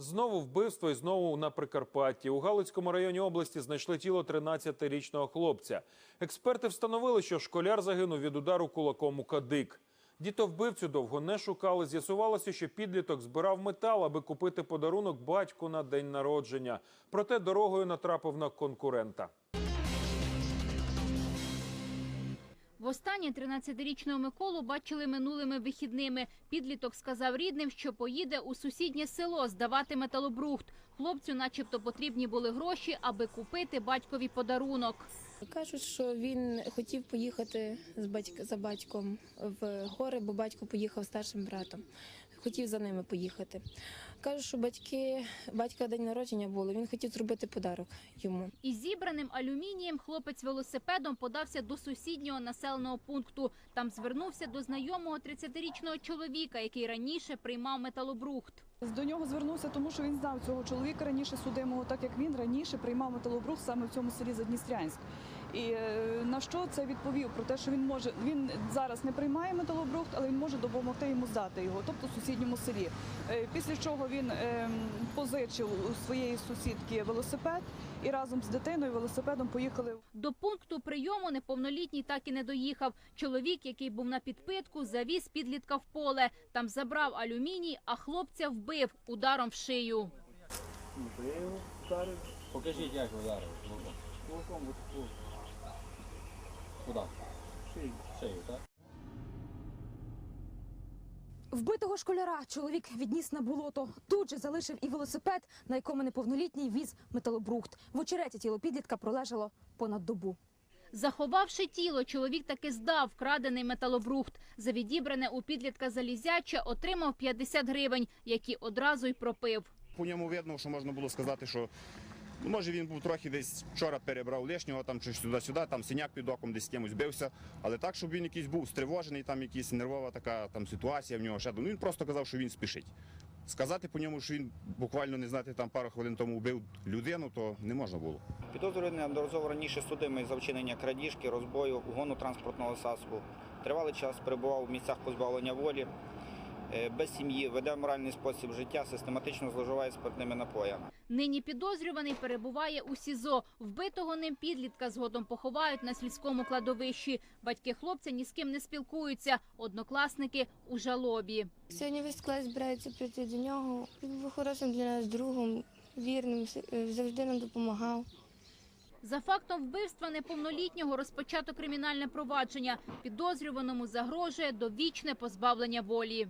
Знову вбивство і знову на Прикарпатті. У Галицькому районі області знайшли тіло 13-річного хлопця. Експерти встановили, що школяр загинув від удару кулаком у кадик. Дітовбивцю довго не шукали. З'ясувалося, що підліток збирав метал, аби купити подарунок батьку на день народження. Проте дорогою натрапив на конкурента. Востаннє 13-річного Миколу бачили минулими вихідними. Підліток сказав рідним, що поїде у сусіднє село здавати металобрухт. Хлопцю, начебто, потрібні були гроші, аби купити батькові подарунок. Кажуть, що він хотів поїхати з батька за батьком в гори, бо батько поїхав старшим братом. Хотів за ними поїхати. Кажуть, що батьки, батька день народження було. Він хотів зробити подарок йому. Із зібраним алюмінієм хлопець велосипедом подався до сусіднього населеного пункту. Там звернувся до знайомого 30-річного чоловіка, який раніше приймав металобрухт. До нього звернувся, тому що він знав цього чоловіка раніше судимого, так як він раніше приймав металобрух саме в цьому селі Задністрянськ. І е, на що це відповів? Про те, що він може він зараз не приймає металобрухт, але він може допомогти йому здати його, тобто в сусідньому селі. Е, Після чого він е, позичив у своєї сусідки велосипед і разом з дитиною велосипедом поїхали До пункту прийому неповнолітній так і не доїхав. Чоловік, який був на підпитку, завіз підлітка в поле. Там забрав алюміній, а хлопця вбив ударом в шию. Покажіть, як зараз. Кулаком от Куди? Шию. Шию, так? Вбитого школяра чоловік відніс на болото. Тут же залишив і велосипед, на якому неповнолітній віз металобрухт. В очереті тіло підлітка пролежало понад добу. Заховавши тіло, чоловік таки здав вкрадений металобрухт. За відібране у підлітка залізяче отримав 50 гривень, які одразу й пропив. По ньому видно, що можна було сказати, що ну, може він був трохи десь вчора перебрав лишнього, там чи сюди-сюди, там синяк під оком десь кимось бився. Але так, щоб він якийсь був стривожений, там якась нервова така там ситуація в нього ще. Ну він просто казав, що він спішить. Сказати по ньому, що він буквально не знати там пару хвилин тому вбив людину, то не можна було. Підозрюваний неодноразово раніше судимий за вчинення крадіжки, розбою, угону транспортного засобу. Тривалий час перебував у місцях позбавлення волі, без сім'ї, веде моральний спосіб життя, систематично зловживає спиртними напоями. Нині підозрюваний перебуває у СІЗО. Вбитого ним підлітка згодом поховають на сільському кладовищі. Батьки хлопця ні з ким не спілкуються. Однокласники у жалобі. Сьогодні весь клас збирається прийти до нього. Він був хорошим для нас другом, вірним, завжди нам допомагав. За фактом вбивства неповнолітнього розпочато кримінальне провадження. Підозрюваному загрожує довічне позбавлення волі.